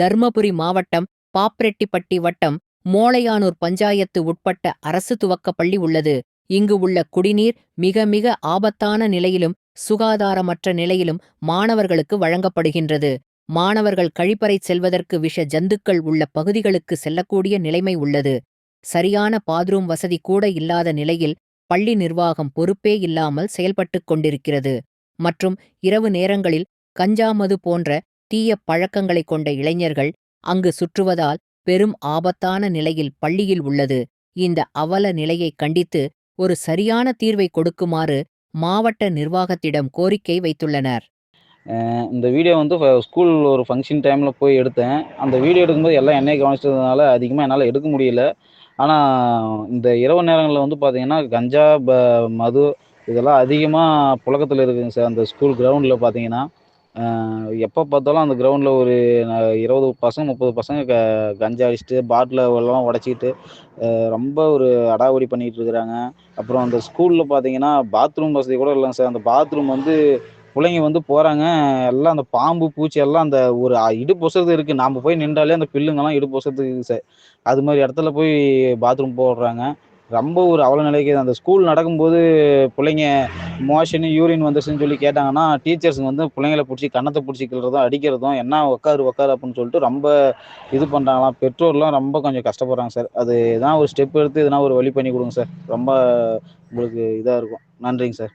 தர்மபுரி மாவட்டம் பாப்ரெட்டிப்பட்டி வட்டம் மோளையானூர் பஞ்சாயத்து உட்பட்ட அரசு துவக்கப் பள்ளி உள்ளது. இங்கு உள்ள குடிநீர் மிக மிக ஆபத்தான நிலையிலும் சுகாதாரமற்ற நிலையிலும் மாணவர்களுக்கு வழங்கப்படுகின்றது. மாணவர்கள் கழிப்பறை செல்வதற்கு விஷ ஜந்துக்கள் உள்ள பகுதிகளுக்கு செல்லக்கூடிய நிலைமை உள்ளது. சரியான பாத்ரூம் வசதி கூட இல்லாத நிலையில் பள்ளி நிர்வாகம் பொறுப்பே இல்லாமல் செயல்பட்டுக் கொண்டிருக்கிறது. மற்றும் இரவு நேரங்களில் கஞ்சாமது போன்ற தீய பழக்கங்களைக் கொண்ட இளைஞர்கள் அங்கு சுற்றுவதால் பெரும் ஆபத்தான நிலையில் பள்ளியில் உள்ளது. இந்த அவல நிலையை கண்டித்து ஒரு சரியான தீர்வை கொடுக்குமாறு மாவட்ட நிர்வாகத்திடம் கோரிக்கை வைத்துள்ளனர். இந்த வீடியோ வந்து ஸ்கூல் ஒரு ஃபங்க்ஷன் டைமில் போய் எடுத்தேன். அந்த வீடியோ எடுக்கும்போது எல்லாம் என்னையை கவனிச்சதுனால அதிகமாக என்னால் எடுக்க முடியல. ஆனால் இந்த இரவு நேரங்களில் வந்து பார்த்தீங்கன்னா கஞ்சா ப மது இதெல்லாம் அதிகமாக புழக்கத்தில் இருக்குதுங்க சார். அந்த ஸ்கூல் கிரவுண்டில் பார்த்தீங்கன்னா எப்போ பார்த்தாலும் அந்த கிரவுண்டில் ஒரு இருபது பசங்க முப்பது பசங்க க கஞ்சா அடிச்சுட்டு பாட்டில் எல்லாம் உடச்சிக்கிட்டு ரொம்ப ஒரு அடாவடி பண்ணிகிட்டு இருக்கிறாங்க. அப்புறம் அந்த ஸ்கூலில் பார்த்தீங்கன்னா பாத்ரூம் வசதி கூட இல்லைங்க சார் அந்த பாத்ரூம் வந்து பிள்ளைங்க வந்து போகிறாங்க எல்லாம் அந்த பாம்பு பூச்சி எல்லாம் அந்த ஒரு அ- இடுப்பு இருக்குது நாம் போய் நின்றாலே அந்த பில்லுங்கெல்லாம் இடுப்பு ஒசது இருக்குது சார் அது மாதிரி இடத்துல போய் பாத்ரூம் போடுறாங்க. ரொம்ப ஒரு அவல நிலைக்கு அந்த ஸ்கூல் நடக்கும்போது பிள்ளைங்க மோஷன் யூரின் வந்துச்சுன்னு சொல்லி கேட்டாங்கன்னா டீச்சர்ஸுங்க வந்து பிள்ளைங்கள பிடிச்சி கன்னத்தை பிடிச்சி கிள்றதும் அடிக்கிறதும் என்ன உட்காரு உட்காரு அப்படின்னு சொல்லிட்டு ரொம்ப இது பண்ணுறாங்களாம் பெற்றோர்லாம் ரொம்ப கொஞ்சம் கஷ்டப்படுறாங்க சார். அது எதனா ஒரு ஸ்டெப் எடுத்து எதனா ஒரு வழி பண்ணி கொடுங்க சார். ரொம்ப உங்களுக்கு இதாக இருக்கும். நன்றிங்க சார்.